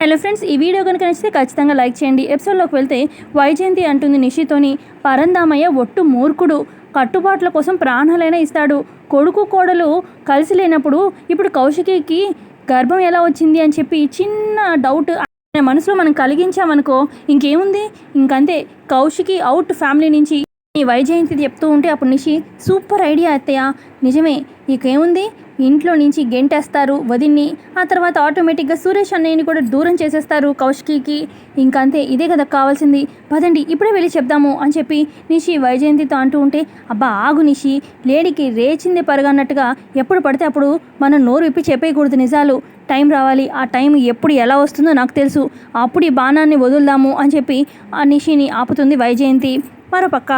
Hello friends ఈ video కనుక నచ్చితే ఖచ్చితంగా లైక్ చేయండి. ఎపిసోడ్లోకి వెళ్తే వైజయంతి అంటుంది నిషితోని పరందామయ్య ఒట్టు మూర్ఖుడు కట్టుబాట్ల కోసం ప్రాణాలైనా ఇస్తాడు. కొడుకు కోడలు కలిసి లేనప్పుడు ఇప్పుడు కౌశికికి గర్భం ఎలా వచ్చింది? అని చెప్పి చిన్న డౌట్ ఆయన మనసులో మనం కలిగించామనుకో ఇంకేముంది? ఇంకంతే. కౌశికి అవుట్ ఫ్యామిలీ నుంచి ఈ వైజయంతి చెప్తూ ఉంటే అప్పుడు నిషి సూపర్ ఐడియా అత్తయ్య. నిజమే ఇకేముంది? ఇంట్లో నుంచి గెంటేస్తారు వదిన్ని. ఆ తర్వాత ఆటోమేటిక్గా సురేష్ అన్నయ్యని కూడా దూరం చేసేస్తారు కౌశికి ఇంకంతే ఇదే కదా కావాల్సింది. పదండి ఇప్పుడే వెళ్ళి చెప్దాము అని చెప్పి నిషి వైజయంతితో అంటూ ఉంటే అబ్బా ఆగు నిషి. లేడీకి రేచింది పరగన్నట్టుగా ఎప్పుడు పడితే అప్పుడు మనం నోరు విప్పి చెప్పేయకూడదు నిజాలు. టైం రావాలి. ఆ టైం ఎప్పుడు ఎలా వస్తుందో నాకు తెలుసు. అప్పుడు ఈ బాణాన్ని వదులుదాము అని చెప్పి ఆ నిషిని ఆపుతుంది వైజయంతి. మరోపక్క.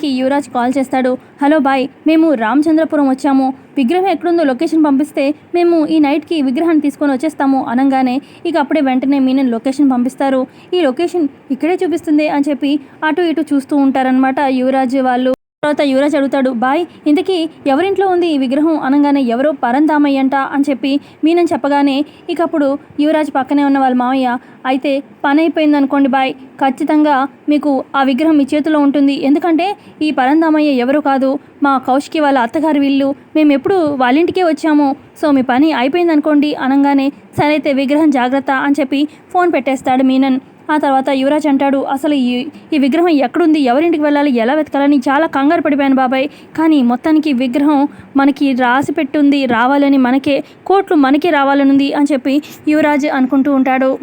కి యువరాజ్ కాల్ చేస్తాడు. హలో బాయ్ మేము రామచంద్రపురం వచ్చాము. విగ్రహం ఎక్కడుందో లొకేషన్ పంపిస్తే మేము ఈ నైట్కి విగ్రహాన్ని తీసుకొని వచ్చేస్తాము అనగానే. ఇక అప్పుడే వెంటనే మీనన్ లొకేషన్ పంపిస్తారు. ఈ లొకేషన్ ఇక్కడే చూపిస్తుంది అని చెప్పి అటు ఇటు చూస్తూ ఉంటారనమాట యువరాజ్ వాళ్ళు. తర్వాత యువరాజ్ అడుగుతాడు బాయ్ ఇంతకీ ఎవరింట్లో ఉంది ఈ విగ్రహం? అనగానే ఎవరో పరంధామయ్యంట అని చెప్పి మీనని చెప్పగానే ఇక అప్పుడు యువరాజ్ పక్కనే ఉన్న వాళ్ళ మామయ్య అయితే పని అయిపోయింది అనుకోండి బాయ్. ఖచ్చితంగా మీకు ఆ విగ్రహం మీ చేతిలో ఉంటుంది. ఎందుకంటే ఈ పరంధామయ్య ఎవరు కాదు. మా కౌశికి వాళ్ళ అత్తగారి వీళ్ళు మేము ఎప్పుడు వాళ్ళ ఇంటికే వచ్చాము. సో మీ పని అయిపోయింది అనుకోండి అనగానే సరే అయితే విగ్రహం జాగ్రత్త అని చెప్పి ఫోన్ పెట్టేస్తాడు మీనన్. ఆ తర్వాత యువరాజ్ అంటాడు అసలు ఈ ఈ విగ్రహం ఎక్కడుంది? ఎవరింటికి వెళ్ళాలి? ఎలా వెతకాలని? చాలా కంగారు పడిపోయాను బాబాయ్. కానీ మొత్తానికి విగ్రహం మనకి రాసి పెట్టుంది రావాలని మనకే కోట్లు మనకే రావాలనుంది అని చెప్పి యువరాజ్ అనుకుంటూ ఉంటాడు.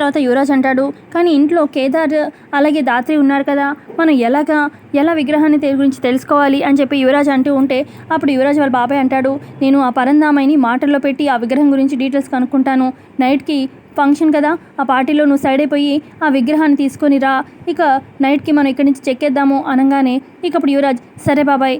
తర్వాత యువరాజ్ అంటాడు కానీ ఇంట్లో కేదార్ అలాగే దాత్రి ఉన్నారు కదా మనం ఎలాగా ఎలా విగ్రహాన్ని గురించి తెలుసుకోవాలి? అని చెప్పి యువరాజ్ అంటూ ఉంటే అప్పుడు యువరాజ్ వాళ్ళ బాబాయ్ అంటాడు నేను ఆ పరందామాయిని మాటల్లో పెట్టి ఆ విగ్రహం గురించి డీటెయిల్స్ కనుక్కుంటాను. నైట్కి ఫంక్షన్ కదా ఆ పార్టీలో నువ్వు సైడ్ అయిపోయి ఆ విగ్రహాన్ని తీసుకొని రా. ఇక నైట్కి మనం ఇక్కడి నుంచి చెక్కేద్దాము అనగానే ఇక అప్పుడు యువరాజ్ సరే బాబాయ్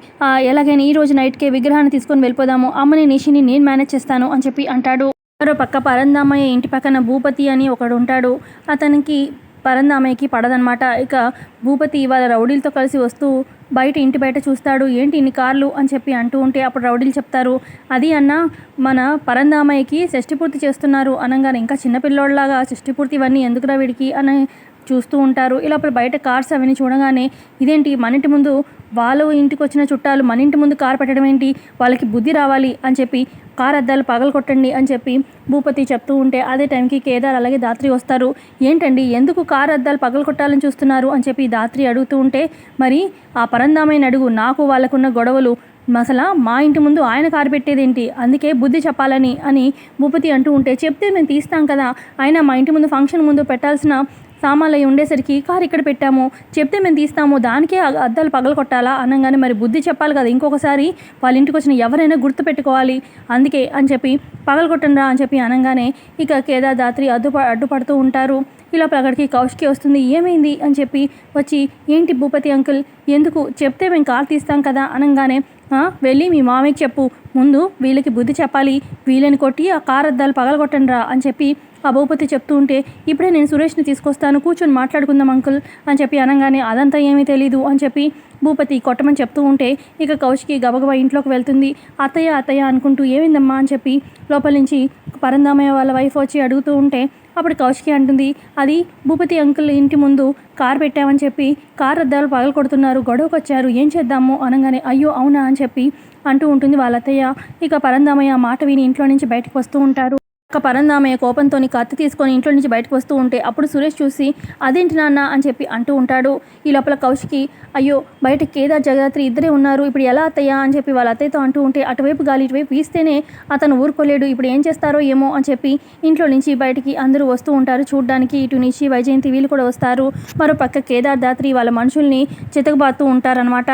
ఎలాగైనా ఈ రోజు నైట్కే విగ్రహాన్ని తీసుకొని వెళ్ళిపోదాము. అమ్మని నిషిని నేను మేనేజ్ చేస్తాను అని చెప్పి అంటాడు. మరో పక్క పరందామయ్య ఇంటి పక్కన భూపతి అని ఒకడు ఉంటాడు. అతనికి పరందామయ్యకి పడదనమాట ఇక భూపతి వాళ్ళ రౌడీలతో కలిసి వస్తూ బయట ఇంటి బయట చూస్తాడు. ఏంటి ఇన్ని కార్లు? అని చెప్పి అంటూ ఉంటే అప్పుడు రౌడీలు చెప్తారు. అది అన్న మన పరందామయ్యకి షష్టి పూర్తి చేస్తున్నారు. అనగానే ఇంకా చిన్నపిల్లోళ్ళలాగా షష్టి పూర్తి ఇవన్నీ ఎందుకురా వీడికి? అని చూస్తూ ఉంటారు. ఇలా అప్పుడు బయట కార్స్ అవన్నీ చూడగానే ఇదేంటి? మన ఇంటి ముందు వాళ్ళ ఇంటికి వచ్చిన చుట్టాలు మన ఇంటి ముందు కార్ పెట్టడం ఏంటి వాళ్ళకి బుద్ధి రావాలి అని చెప్పి కార్ అద్దాలు పగలగొట్టండి అని చెప్పి భూపతి చెప్తూ ఉంటే అదే టైంకి కేదార్ అలాగే దాత్రి వస్తారు. ఏంటండి ఎందుకు కార్ అద్దాలు పగలగొట్టాలని చూస్తున్నారు అని చెప్పి దాత్రి అడుగుతూ ఉంటే మరి ఆ పరందామైన అడుగు నాకు వాళ్ళకున్న గొడవలు. మసలా మా ఇంటి ముందు ఆయన కారు పెట్టేదేంటి? అందుకే బుద్ధి చెప్పాలని అని భూపతి అంటూ ఉంటే చెప్తే మేము తీస్తాం కదా. అయినా మా ఇంటి ముందు ఫంక్షన్ ముందు పెట్టాల్సిన సామాన్లు అయి ఉండేసరికి కారు ఇక్కడ పెట్టాము? చెప్తే మేము తీస్తాము. దానికే అద్దాలు పగలు కొట్టాలా అనగానే మరి బుద్ధి చెప్పాలి కదా. ఇంకొకసారి వాళ్ళ ఇంటికి వచ్చిన ఎవరైనా గుర్తుపెట్టుకోవాలి అందుకే అని చెప్పి పగలు కొట్టండిరా అని చెప్పి అనగానే ఇక కేదార్దాత్రి అడ్డుప అడ్డుపడుతూ ఉంటారు. ఇలా అక్కడికి కౌష్కి వస్తుంది. ఏమైంది? అని చెప్పి వచ్చి ఏంటి భూపతి అంకుల్? ఎందుకు? చెప్తే మేము కార్ తీస్తాం కదా? అనగానే వెళ్ళి మీ మామయ్యకి చెప్పు. ముందు వీళ్ళకి బుద్ధి చెప్పాలి. వీళ్ళని కొట్టి ఆ కార్ అద్దాలు పగలగొట్టండిరా అని చెప్పి ఆ భూపతి చెప్తూ ఉంటే ఇప్పుడే నేను సురేష్ని తీసుకొస్తాను కూర్చొని మాట్లాడుకుందాం అంకుల్ అని చెప్పి అనగానే అదంతా ఏమీ తెలీదు అని చెప్పి భూపతి కొట్టమని చెప్తూ ఉంటే ఇక కౌశికి గబగబా ఇంట్లోకి వెళ్తుంది. అత్తయ్య అత్తయ్య అనుకుంటూ ఏమైందమ్మా అని చెప్పి లోపల నుంచి పరందామయ్య వాళ్ళ వైఫ్ వచ్చి అడుగుతూ ఉంటే అప్పుడు కౌశికి అంటుంది అది భూపతి అంకుల్ ఇంటి ముందు కార్ పెట్టామని చెప్పి కార్ అద్దాలు పగలు కొడుతున్నారు గొడవకు వచ్చారు ఏం చేద్దాము అనగానే అయ్యో అవునా అని చెప్పి అంటూ ఉంటుంది వాళ్ళ అత్తయ్య ఇక పరందామయ్య మాట విని ఇంట్లో నుంచి బయటకు వస్తూ ఉంటారు. ఒక పరందామయ్య కోపంతోని కత్తి తీసుకొని ఇంట్లో నుంచి బయటకు వస్తూ ఉంటే అప్పుడు సురేష్ చూసి అదేంటి నాన్న? అని చెప్పి అంటూ ఉంటాడు. ఈ లోపల కౌశికి అయ్యో బయట కేదార్ జగదాత్రి ఇద్దరే ఉన్నారు. ఇప్పుడు ఎలా అత్తయ్యా? అని చెప్పి వాళ్ళ అత్తయ్యతో అంటూ ఉంటే అటువైపు గాలి ఇటువైపు వీస్తేనే అతను ఊరుకోలేడు. ఇప్పుడు ఏం చేస్తారో ఏమో? అని చెప్పి ఇంట్లో నుంచి బయటికి అందరూ వస్తూ ఉంటారు. చూడడానికి ఇటు నుంచి వైజయంతి వీళ్ళు కూడా వస్తారు. మరో పక్క కేదార్ దాత్రి వాళ్ళ మనుషుల్ని చితకబాతూ ఉంటారనమాట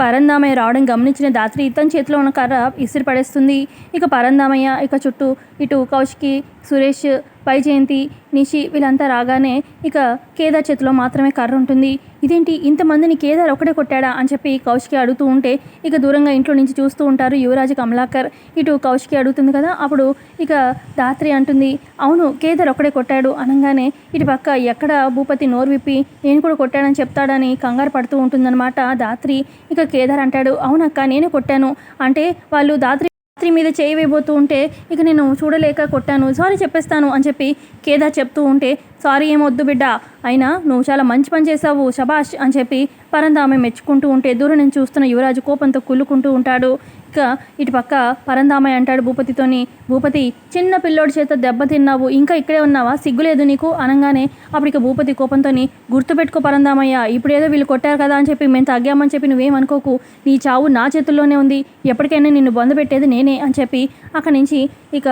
పరందామయ్య రావడం గమనించిన దాత్రి ఇతని చేతిలో ఉన్న కర్ర ఇసిరి పడేస్తుంది. ఇక పరందామయ్య ఇక చుట్టూ ఇటు కౌశికి సురేష్ వైజయంతి నిషి వీళ్ళంతా రాగానే ఇక కేదార్ చేతిలో మాత్రమే కర్ర ఉంటుంది. ఇదేంటి? ఇంతమందిని కేదార్ ఒకటే కొట్టాడా? అని చెప్పి కౌశికి అడుగుతూ ఉంటే ఇక దూరంగా ఇంట్లో నుంచి చూస్తూ ఉంటారు యువరాజు కమలాకర్. ఇటు కౌశికి అడుగుతుంది కదా అప్పుడు ఇక దాత్రి అంటుంది అవును కేదార్ ఒకడే కొట్టాడు. అనగానే ఇటు పక్క ఎక్కడ భూపతి నోరు విప్పి నేను కూడా కొట్టాడని చెప్తాడని కంగారు పడుతూ ఉంటుందన్నమాట దాత్రి. ఇక కేదార్ అంటాడు అవునక్క నేనే కొట్టాను. అంటే వాళ్ళు దాత్రి రాత్రి మీద చేయి వేయబోతూ ఉంటే ఇక నేను చూడలేక కొట్టాను. సారీ చెప్పేస్తాను అని చెప్పి కేదార్ చెప్తూ ఉంటే సారీ ఏమొద్దు బిడ్డ. అయినా నువ్వు చాలా మంచి పని చేసావు శబాష్ అని చెప్పి పరందామె మెచ్చుకుంటూ ఉంటే దూరం నుంచి చూస్తున్న యువరాజు కోపంతో కుళ్ళుకుంటూ ఉంటాడు. ఇక ఇటు పక్క పరందామయ్య అంటాడు భూపతితోని భూపతి చిన్న పిల్లోడి చేత దెబ్బ తిన్నావు ఇంకా ఇక్కడే ఉన్నావా? సిగ్గులేదు నీకు? అనగానే అప్పుడు ఇక భూపతి కోపంతోని గుర్తుపెట్టుకో పరందామయ్య ఇప్పుడేదో వీళ్ళు కొట్టారు కదా అని చెప్పి మేము తగ్గామని చెప్పి నువ్వేమనుకోకు నీ చావు నా చేతుల్లోనే ఉంది. ఎప్పటికైనా నిన్ను బొందబెట్టేది నేనే అని చెప్పి అక్కడి నుంచి ఇక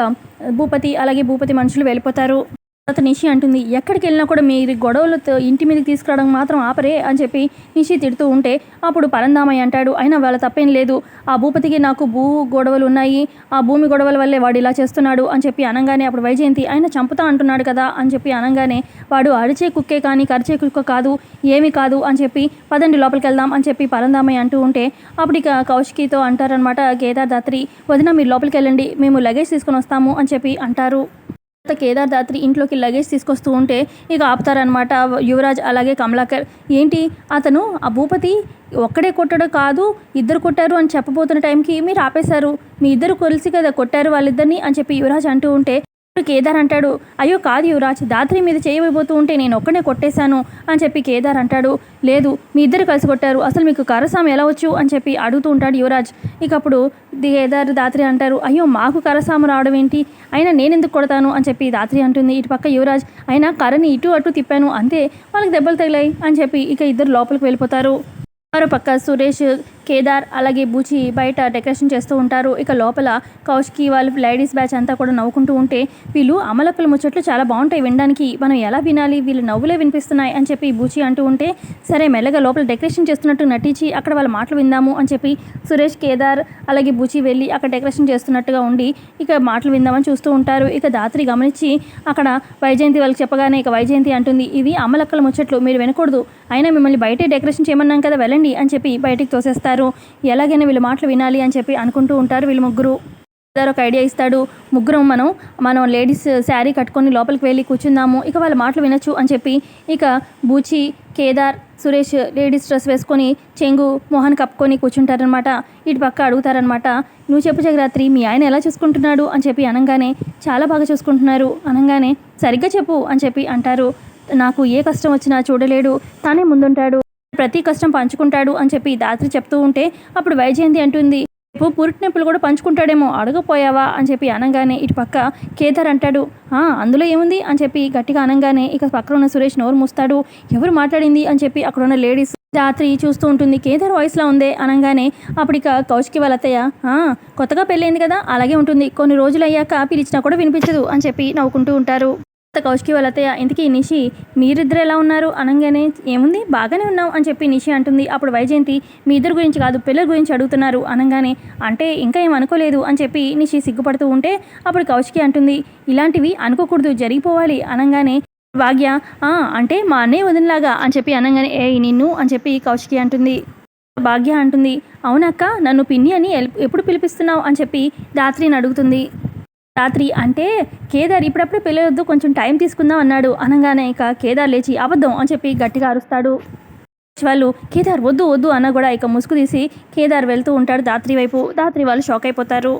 భూపతి అలాగే భూపతి మనుషులు వెళ్ళిపోతారు. తర్వాత నిషి అంటుంది ఎక్కడికి వెళ్ళినా కూడా మీరు గొడవలతో ఇంటి మీదకి తీసుకురావడం మాత్రం ఆపరే అని చెప్పి నిషి తిడుతూ ఉంటే అప్పుడు పరందామయ్య అంటాడు అయినా వాళ్ళ తప్పేం లేదు. ఆ భూపతికి నాకు భూ గొడవలు ఉన్నాయి. ఆ భూమి గొడవల వల్లే వాడు ఇలా చేస్తున్నాడు అని చెప్పి అనగానే అప్పుడు వైజయంతి ఆయన చంపుతా అంటున్నాడు కదా అని చెప్పి అనగానే వాడు అరిచే కుక్కే కానీ కరిచే కుక్క కాదు ఏమీ కాదు అని చెప్పి పదండి లోపలికి వెళ్దాం అని చెప్పి పరందామయ్య అంటూ ఉంటే అప్పుడు ఇక కౌశికితో అంటారనమాట కేదార్ దాత్రి వదిన మీరు లోపలికి వెళ్ళండి మేము లగేజ్ తీసుకొని వస్తాము అని చెప్పి అంటారు. కేదార్దాత్రి ఇంట్లోకి లగేజ్ తీసుకొస్తూ ఉంటే ఇక ఆపుతారనమాట యువరాజ్ అలాగే కమలాకర్. ఏంటి? అతను ఆ భూపతి ఒక్కడే కొట్టడం కాదు ఇద్దరు కొట్టారు అని చెప్పబోతున్న టైంకి మీరు ఆపేశారు. మీ ఇద్దరు కలిసి కదా కొట్టారు వాళ్ళిద్దరిని అని చెప్పి యువరాజ్ అంటూ ఉంటే కేదార్ అంటాడు అయ్యో కాదు యువరాజ్ దాత్రి మీద చేయబోతూ ఉంటే నేను ఒక్కనే కొట్టేశాను అని చెప్పి కేదార్ అంటాడు. లేదు మీ ఇద్దరు కలిసి కొట్టారు అసలు మీకు కరసాం ఎలా వచ్చు? అని చెప్పి అడుగుతూ ఉంటాడు యువరాజ్. ఇక అప్పుడు కేదార్ దాత్రి అంటారు అయ్యో మాకు కరసాము రావడం ఏంటి? అయినా నేను ఎందుకు కొడతాను? అని చెప్పి దాత్రి అంటుంది. ఇటు పక్క యువరాజ్ అయినా కర్రని ఇటు అటు తిప్పాను అంతే వాళ్ళకి దెబ్బలు తగిలాయి అని చెప్పి ఇక ఇద్దరు లోపలికి వెళ్ళిపోతారు. మరో పక్క సురేష్ కేదార్ అలాగే బూచి బయట డెకరేషన్ చేస్తూ ఉంటారు. ఇక లోపల కౌష్కి వాళ్ళు లేడీస్ బ్యాచ్ అంతా కూడా నవ్వుకుంటూ ఉంటే వీళ్ళు అమలక్కల ముచ్చట్లు చాలా బాగుంటాయి వినడానికి. మనం ఎలా వినాలి? వీళ్ళు నవ్వులే వినిపిస్తున్నాయి అని చెప్పి బూచి అంటూ ఉంటే సరే మెల్లగా లోపల డెకరేషన్ చేస్తున్నట్టు నటించి అక్కడ వాళ్ళ మాటలు విందాము అని చెప్పి సురేష్ కేదార్ అలాగే బూచి వెళ్ళి అక్కడ డెకరేషన్ చేస్తున్నట్టుగా ఉండి ఇక మాటలు విందామని చూస్తూ ఉంటారు. ఇక దాత్రి గమనించి అక్కడ వైజయంతి వాళ్ళకి చెప్పగానే ఇక వైజయంతి అంటుంది ఇవి అమలక్కల ముచ్చట్లు మీరు వినకూడదు. అయినా మిమ్మల్ని బయటే డెకరేషన్ చేయమన్నాం కదా వెళ్ళండి అని చెప్పి బయటికి తోసేస్తారు. ఎలాగైనా వీళ్ళ మాటలు వినాలి అని చెప్పి అనుకుంటూ ఉంటారు. వీళ్ళు ముగ్గురు కేదార్ ఒక ఐడియా ఇస్తాడు. ముగ్గురం మనం మనం లేడీస్ శారీ కట్టుకొని లోపలికి వెళ్ళి కూర్చుందాము. ఇక వాళ్ళ మాటలు వినొచ్చు అని చెప్పి ఇక బూచి కేదార్ సురేష్ లేడీస్ డ్రెస్ వేసుకొని చెంగు మోహన్ కప్పుకొని కూర్చుంటారనమాట ఇటు పక్క అడుగుతారనమాట నువ్వు చెప్పు జగరాత్రి మీ ఆయన ఎలా చూసుకుంటున్నాడు? అని చెప్పి అనగానే చాలా బాగా చూసుకుంటున్నారు. అనగానే సరిగ్గా చెప్పు అని చెప్పి అంటారు. నాకు ఏ కష్టం వచ్చినా చూడలేడు. తానే ముందుంటాడు. ప్రతి కష్టం పంచుకుంటాడు అని చెప్పి దాత్రి చెప్తూ ఉంటే అప్పుడు వైజయంతి అంటుంది రేపు పురిటినొప్పులు కూడా పంచుకుంటాడేమో అడగపోయావా? అని చెప్పి అనగానే ఇటు పక్క కేదార్ అంటాడు "ఆ, అందులో ఏముంది? అని చెప్పి గట్టిగా అనగానే ఇక పక్కన ఉన్న సురేష్ నోరు మూస్తాడు ఎవరు మాట్లాడింది? అని చెప్పి అక్కడ ఉన్న లేడీస్ రాత్రి చూస్తూ ఉంటుంది కేదార్ వాయిస్లో ఉందే? అనగానే అప్పుడు ఇక కౌశికి వాళ్ళ అత్తయ్య "ఆ, కొత్తగా పెళ్ళైంది కదా అలాగే ఉంటుంది కొన్ని రోజులు అయ్యాక పిలిచినా కూడా వినిపించదు అని చెప్పి నవ్వుకుంటూ ఉంటారు. కౌశికి వాళ్ళ ఇంతకీ నిషి మీరిద్దరు ఎలా ఉన్నారు? అనగానే ఏముంది? బాగానే ఉన్నాం అని చెప్పి నిషి అంటుంది. అప్పుడు వైజయంతి మీ ఇద్దరు గురించి కాదు పిల్లల గురించి అడుగుతున్నారు అనగానే అంటే ఇంకా ఏం అనుకోలేదు అని చెప్పి నిషి సిగ్గుపడుతూ ఉంటే అప్పుడు కౌశికి అంటుంది ఇలాంటివి అనుకోకూడదు జరిగిపోవాలి అనగానే భాగ్య అంటే మా అన్నయ్య వదినలాగా అని చెప్పి అనగానే ఏ నిన్ను అని చెప్పి కౌశికి అంటుంది. భాగ్య అంటుంది అవునక్క నన్ను పిన్ని అని ఎప్పుడు పిలిపిస్తున్నావు అని చెప్పి దాత్రిని అడుగుతుంది. రాత్రి అంటే కేదార్ ఇప్పుడప్పుడే పెళ్ళొద్దు కొంచెం టైం తీసుకుందాం అన్నాడు. అనగానే ఇక కేదార్ లేచి అబద్ధం అని చెప్పి గట్టిగా అరుస్తాడు. వాళ్ళు కేదార్ వద్దు వద్దు అన్న కూడా ఇక ముసుగు తీసి కేదార్ వెళ్తూ ఉంటాడు దాత్రి వైపు. దాత్రి వాళ్ళు షాక్ అయిపోతారు.